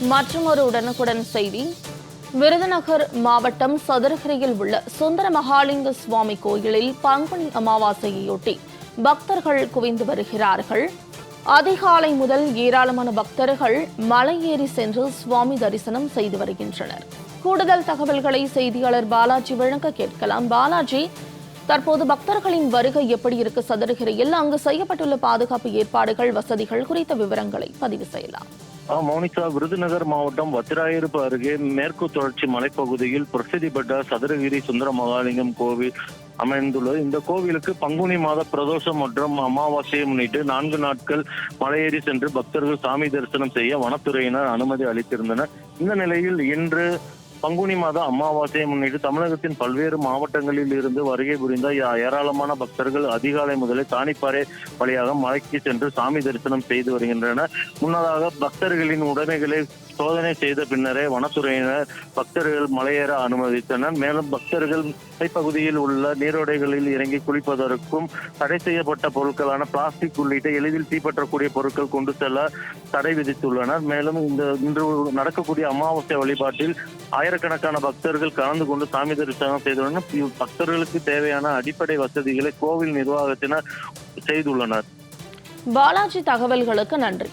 மற்றொரு உடனுக்குடன் செய்தி. விருதுநகர் மாவட்டம் சதுரகிரியில் உள்ள சுந்தர மகாலிங்க சுவாமி கோயிலில் பங்குனி அமாவாசையையொட்டி பக்தர்கள் குவிந்து வருகிறார்கள். அதிகாலை முதல் ஏராளமான பக்தர்கள் மலையேறி சென்று சுவாமி தரிசனம் செய்து வருகின்றனர். கூடுதல் தகவல்களை செய்தியாளர் பாலாஜி வழங்க கேட்கலாம். பாலாஜி தற்போது பக்தர்களின் வருகை எப்படி இருக்கு? சதுரகிரியில் அங்கு செய்யப்பட்டுள்ள பாதுகாப்பு ஏற்பாடுகள் வசதிகள் குறித்த விவரங்களை பதிவு செய்யலாம். மோனிகா விருதுநகர் மாவட்டம் வத்திராயிருப்பு அருகே மேற்கு தொடர்ச்சி மலைப்பகுதியில் பிரசித்தி பெற்ற சதுரகிரி சுந்தர மகாலிங்கம் கோவில் அமைந்துள்ளது. இந்த கோவிலுக்கு பங்குனி மாத பிரதோஷம் மற்றும் அமாவாசையை முன்னிட்டு நான்கு நாட்கள் மலையேறி சென்று பக்தர்கள் சாமி தரிசனம் செய்ய வனத்துறையினர் அனுமதி அளித்திருந்தனர். இந்த நிலையில் இன்று பங்குனி மாத அமாவாசையை முன்னிட்டு தமிழகத்தின் பல்வேறு மாவட்டங்களில் இருந்து வருகை புரிந்த ஏராளமான பக்தர்கள் அதிகாலை முதலே தானிப்பாறை வழியாக மலைக்கு சென்று சாமி தரிசனம் செய்து வருகின்றனர். முன்னதாக பக்தர்களின் உடைமைகளை சோதனை செய்த பின்னரே வனத்துறையினர் பக்தர்கள் மலையேற அனுமதித்தனர். மேலும் பக்தர்கள் மலைப்பகுதியில் உள்ள நீரோடைகளில் இறங்கி குளிப்பதற்கும் தடை செய்யப்பட்ட பொருட்களான பிளாஸ்டிக் உள்ளிட்ட எளிதில் தீப்பற்றக்கூடிய பொருட்கள் கொண்டு செல்ல தடை விதித்துள்ளனர். மேலும் இந்த இன்று நடக்கக்கூடிய அமாவாசை வழிபாட்டில் ஆயிரக்கணக்கான பக்தர்கள் கலந்து கொண்டு சாமி தரிசனம் செய்துள்ளனர். பக்தர்களுக்கு தேவையான அடிப்படை வசதிகளை கோவில் நிர்வாகத்தினர் செய்துள்ளனர். பாலாஜி தகவல்களுக்கு நன்றி.